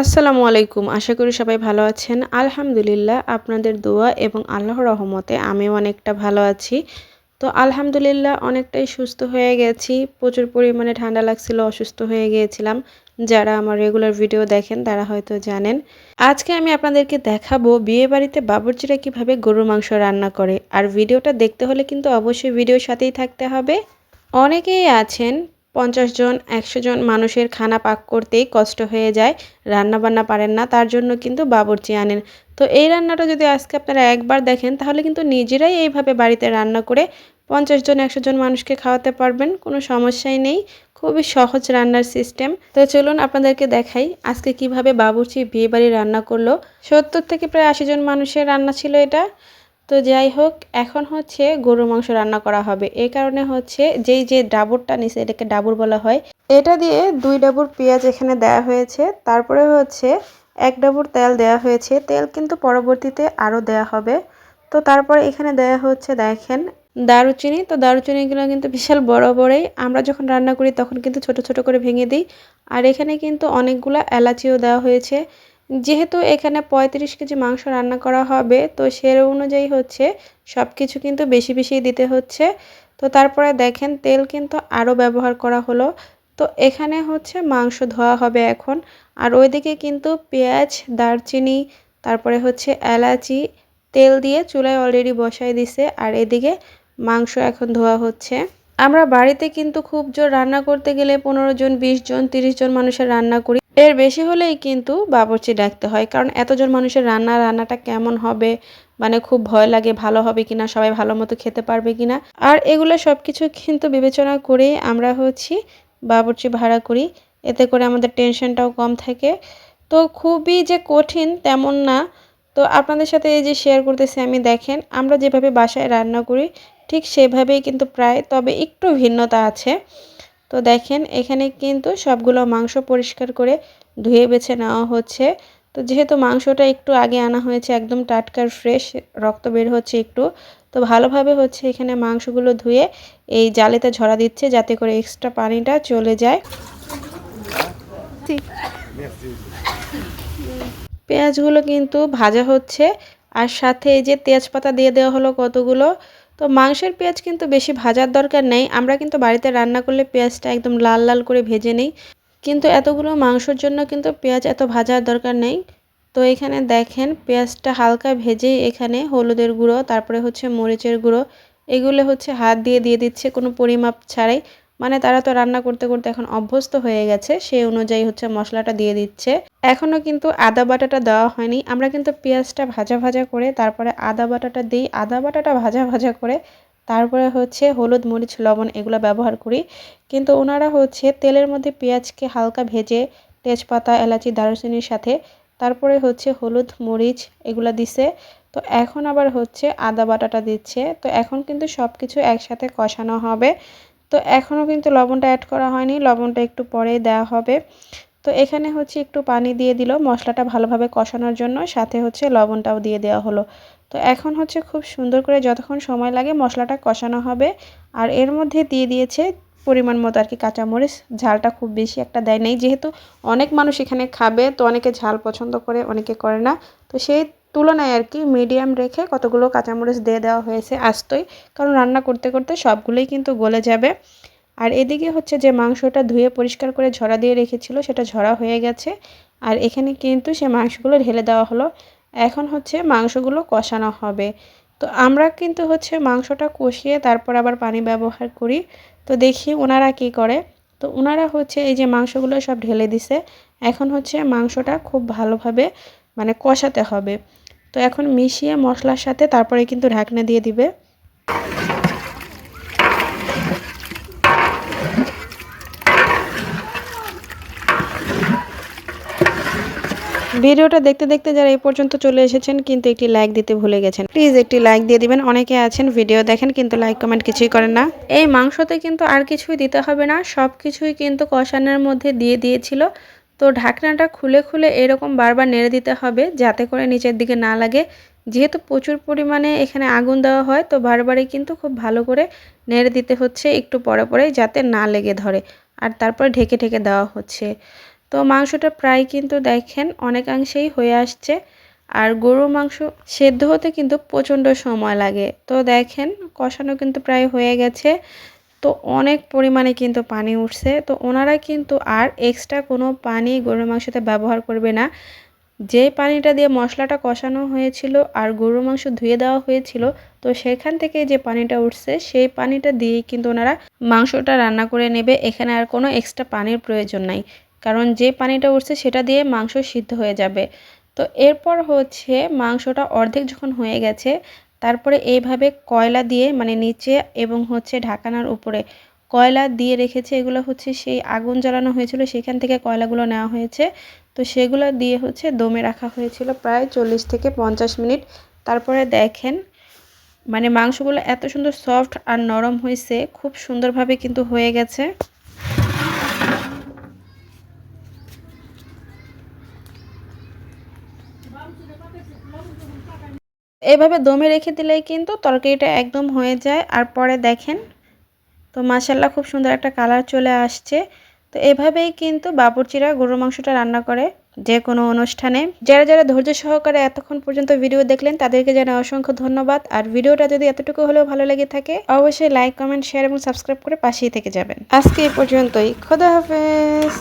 আসসালামু আলাইকুম। আশা করি সবাই ভালো আছেন। আলহামদুলিল্লাহ আপনাদের দোয়া এবং আল্লাহর রহমতে আমিও অনেকটা ভালো আছি। তো আলহামদুলিল্লাহ অনেকটাই সুস্থ হয়ে গেছি। প্রচুর পরিমাণে ঠান্ডা লাগছিল, অসুস্থ হয়ে গিয়েছিলাম। যারা আমার রেগুলার ভিডিও দেখেন, তারা হয়তো জানেন। আজকে আমি আপনাদেরকে দেখাবো বিয়ে বাড়িতে বাবুর্চিরা কীভাবে গরুর মাংস রান্না করে। আর ভিডিওটা দেখতে হলে কিন্তু অবশ্যই ভিডিওর সাথেই থাকতে হবে। অনেকেই আছেন পঞ্চাশ জন, একশো জন মানুষের খানা পাক করতেই কষ্ট হয়ে যায়। রান্না বান্না পারেন না, তার জন্য কিন্তু বাবুর্চি আনেন। তো এই রান্নাটা যদি আজকে আপনারা একবার দেখেন, তাহলে কিন্তু নিজেরাই এইভাবে বাড়িতে রান্না করে পঞ্চাশ জন, একশো জন মানুষকে খাওয়াতে পারবেন, কোনো সমস্যাই নেই। খুবই সহজ রান্নার সিস্টেম। তো চলুন আপনাদেরকে দেখাই আজকে কীভাবে বাবুর্চি বিয়ে বাড়ি রান্না করল। সত্তর থেকে প্রায় আশি জন মানুষের রান্না ছিল এটা। তো যাই হোক, এখন হচ্ছে গরুর মাংস রান্না করা হবে। এই কারণে হচ্ছে যেই যে ডাবুরটা নিচে এটাকে ডাবুর বলা হয়, এটা দিয়ে দুই ডাবুর পেঁয়াজ এখানে দেওয়া হয়েছে। তারপরে হচ্ছে এক ডাবুর তেল দেওয়া হয়েছে। তেল কিন্তু পরবর্তীতে আরও দেওয়া হবে। তো তারপরে এখানে দেওয়া হচ্ছে দেখেন দারুচিনি। তো দারুচিনিগুলো কিন্তু বিশাল বড় বড়ই। আমরা যখন রান্না করি তখন কিন্তু ছোট ছোট করে ভেঙে দিই। আর এখানে কিন্তু অনেকগুলো এলাচিও দেওয়া হয়েছে। যেহেতু এখানে পঁয়ত্রিশ কেজি মাংস রান্না করা হবে, তো সে অনুযায়ী হচ্ছে সব কিছু কিন্তু বেশি বেশি দিতে হচ্ছে। তো তারপরে দেখেন তেল কিন্তু আরও ব্যবহার করা হলো। তো এখানে হচ্ছে মাংস ধোয়া হবে এখন। আর ওইদিকে কিন্তু পেঁয়াজ, দারচিনি, তারপরে হচ্ছে এলাচি, তেল দিয়ে চুলায় অলরেডি বসাই দিছে। আর এদিকে মাংস এখন ধোয়া হচ্ছে। আমরা বাড়িতে কিন্তু খুব জোর রান্না করতে গেলে পনেরো জন, বিশ জন, তিরিশ জন মানুষের রান্না করি। এর বেশি হলেই কিন্তু বাবরচি ডাকতে হয়, কারণ এতজন মানুষের রান্না, রান্নাটা কেমন হবে? মানে খুব ভয় লাগে, ভালো হবে কিনা, সবাই ভালো মতো খেতে পারবে কিনা? আর এগুলো সব কিছু কিন্তু বিবেচনা করেই আমরা হচ্ছি, বাবরচি ভাড়া করি। এতে করে আমাদের টেনশনটাও কম থাকে। তো খুবই যে কঠিন তেমন না। তো আপনাদের সাথে এই যে শেয়ার করতেছি আমি, দেখেন, আমরা যেভাবে বাসায় রান্না করি, ঠিক সেভাবেই কিন্তু প্রায়, তবে একটু ভিন্নতা আছে। তো দেখেন, এখানে কিন্তু সবগুলো মাংস পরিষ্কার করে ধুয়ে বেছে নেওয়া হচ্ছে। তো যেহেতু মাংসটা একটু আগে আনা হয়েছে, একদম টাটকার, ফ্রেশ, রক্ত বের হচ্ছে একটু, তো ভালোভাবে হচ্ছে এখানে মাংসগুলো ধুয়ে এই জালেতে ঝরা দিচ্ছে যাতে করে এক্সট্রা পানিটা চলে যায়। পেঁয়াজগুলো কিন্তু ভাজা হচ্ছে, আর সাথে এই যে তেজপাতা দিয়ে দেওয়া হলো কতগুলো তো মাংসের পেঁয়াজ কিন্তু বেশি ভাজার দরকার নেই। আমরা কিন্তু বাড়িতে রান্না করলে পেঁয়াজটা একদম লাল লাল করে ভেজে নেই। কিন্তু এতগুলো মাংসর জন্য কিন্তু পেঁয়াজ এত ভাজার দরকার নেই। তো এখানে দেখেন পেঁয়াজটা হালকা ভেজে এখানে হলুদের গুঁড়ো, তারপরে হচ্ছে মরিচের গুঁড়ো, এগুলো হচ্ছে হাত দিয়ে দিয়ে দিচ্ছে কোনো পরিমাপ ছাড়াই। মানে তারা তো রান্না করতে করতে এখন অভ্যস্ত হয়ে গেছে, সেই অনুযায়ী হচ্ছে মশলাটা দিয়ে দিচ্ছে। এখনও কিন্তু আদা বাটাটা দেওয়া হয়নি, আমরা কিন্তু পেঁয়াজটা ভাজা ভাজা করে তারপরে আদা বাটাটা দিই, আদা বাটাটা ভাজা ভাজা করে তারপরে হচ্ছে হলুদ, মরিচ, লবণ এগুলো ব্যবহার করি। কিন্তু ওনারা হচ্ছে তেলের মধ্যে পেঁয়াজকে হালকা ভেজে তেজপাতা, এলাচি, দারুচিনির সাথে তারপরে হচ্ছে হলুদ, মরিচ এগুলো দিছে। তো এখন আবার হচ্ছে আদা বাটাটা দিচ্ছে। তো এখন কিন্তু সব কিছু একসাথে কষানো হবে। তো এখনও কিন্তু লবণটা অ্যাড করা হয়নি, লবণটা একটু পরেই দেওয়া হবে। তো এখানে হচ্ছে একটু পানি দিয়ে দিল মশলাটা ভালোভাবে কষানোর জন্য, সাথে হচ্ছে লবণটাও দিয়ে দেওয়া হলো। তো এখন হচ্ছে খুব সুন্দর করে যতক্ষণ সময় লাগে মশলাটা কষানো হবে, আর এর মধ্যে দিয়ে দিয়েছে পরিমাণ মতো আর কি কাঁচামরিচ। ঝালটা খুব বেশি একটা দেয় নেই, যেহেতু অনেক মানুষ এখানে খাবে, তো অনেকে ঝাল পছন্দ করে, অনেকে করে না। তো সেই তুলনায় আর কি মিডিয়াম রেখে কতগুলো কাঁচামরিচ দিয়ে দেওয়া হয়েছে আস্তই। কারণ রান্না করতে করতে সবগুলোই কিন্তু গলে যাবে। আর এদিকে হচ্ছে যে মাংসটা ধুয়ে পরিষ্কার করে ঝরা দিয়ে রেখেছিল, সেটা ঝরা হয়ে গেছে। আর এখানে কিন্তু সে মাংসগুলো ঢেলে দেওয়া হলো। এখন হচ্ছে মাংসগুলো কষানো হবে। তো আমরা কিন্তু হচ্ছে মাংসটা কষিয়ে তারপর আবার পানি ব্যবহার করি। তো দেখি ওনারা কি করে। তো ওনারা হচ্ছে এই যে মাংসগুলো সব ঢেলে দিছে। এখন হচ্ছে মাংসটা খুব ভালোভাবে মানে কষাতে হবে। তো এখন মিশিয়ে মশলার সাথে তারপরে কিন্তু ঢাকনা দিয়ে দিবে। ভিডিওটা দেখতে দেখতে যারা এই পর্যন্ত চলে এসেছেন, কিন্তু একটি লাইক দিতে ভুলে গেছেন। প্লিজ একটি লাইক দিয়ে দিবেন। অনেকে আছেন ভিডিও দেখেন, কিন্তু লাইক কমেন্ট কিছুই করেন না। এই মাংসতে কিন্তু আর কিছুই দিতে হবে না। সব কিছুই কিন্তু কষানোর মধ্যে দিয়ে দিয়েছিল। তো ঢাকনাটা খুলে খুলে এরকম বারবার নেড়ে দিতে হবে যাতে করে নিচের দিকে না লাগে। যেহেতু প্রচুর পরিমাণে এখানে আগুন দেওয়া হয়, তো বারবারই কিন্তু খুব ভালো করে নেড়ে দিতে হচ্ছে একটু পরে পরে যাতে না লেগে ধরে আর তারপরে ঢেকে ঢেকে দেওয়া হচ্ছে। তো মাংসটা প্রায় কিন্তু দেখেন অনেকাংশেই হয়ে আসছে আর গরুর মাংস সেদ্ধ হতে কিন্তু প্রচণ্ড সময় লাগে। তো দেখেন কষানো কিন্তু প্রায় হয়ে গেছে। তো অনেক পরিমাণে কিন্তু পানি উঠছে। তো ওনারা কিন্তু আর এক্সট্রা কোনো পানি গরুর মাংসতে ব্যবহার করবে না। যে পানিটা দিয়ে মশলাটা কষানো হয়েছিল আর গরুর মাংস ধুয়ে দেওয়া হয়েছিল, তো সেখান থেকে যে পানিটা উঠছে, সেই পানিটা দিয়েই কিন্তু ওনারা মাংসটা রান্না করে নেবে। এখানে আর কোনো এক্সট্রা পানির প্রয়োজন নাই। কারণ যে পানিটা উঠছে, সেটা দিয়ে মাংস সিদ্ধ হয়ে যাবে। তো এরপর হচ্ছে মাংসটা অর্ধেক যখন হয়ে গেছে তারপরে এইভাবে কয়লা দিয়ে মানে নিচে এবং হচ্ছে ঢাকানার উপরে কয়লা দিয়ে রেখেছে, এগুলো হচ্ছে সেই আগুন জ্বালানো হয়েছিল, সেখান থেকে কয়লাগুলো নেওয়া হয়েছে। তো সেগুলো দিয়ে হচ্ছে দমে রাখা হয়েছিল প্রায় চল্লিশ থেকে পঞ্চাশ মিনিট। তারপরে দেখেন মানে মাংসগুলো এত সুন্দর সফট আর নরম হয়েছে, খুব সুন্দরভাবে কিন্তু হয়ে গেছে। এভাবে দমে রেখে দিলেই কিন্তু তরকারিটা একদম হয়ে যায়। আর পরে দেখেন, তো মাসাল্লাহ খুব সুন্দর একটা কালার চলে আসছে। তো এভাবেই কিন্তু বাবুর্চিরা গরুর মাংসটা রান্না করে যে কোনো অনুষ্ঠানে। যারা যারা ধৈর্য সহকারে এতক্ষণ পর্যন্ত ভিডিও দেখলেন, তাদেরকে জানাই অসংখ্য ধন্যবাদ। আর ভিডিওটা যদি এতটুকু হলেও ভালো লেগে থাকে, অবশ্যই লাইক, কমেন্ট, শেয়ার এবং সাবস্ক্রাইব করে পাশেই থেকে যাবেন। আজকে এই পর্যন্তই। খোদা হাফেজ।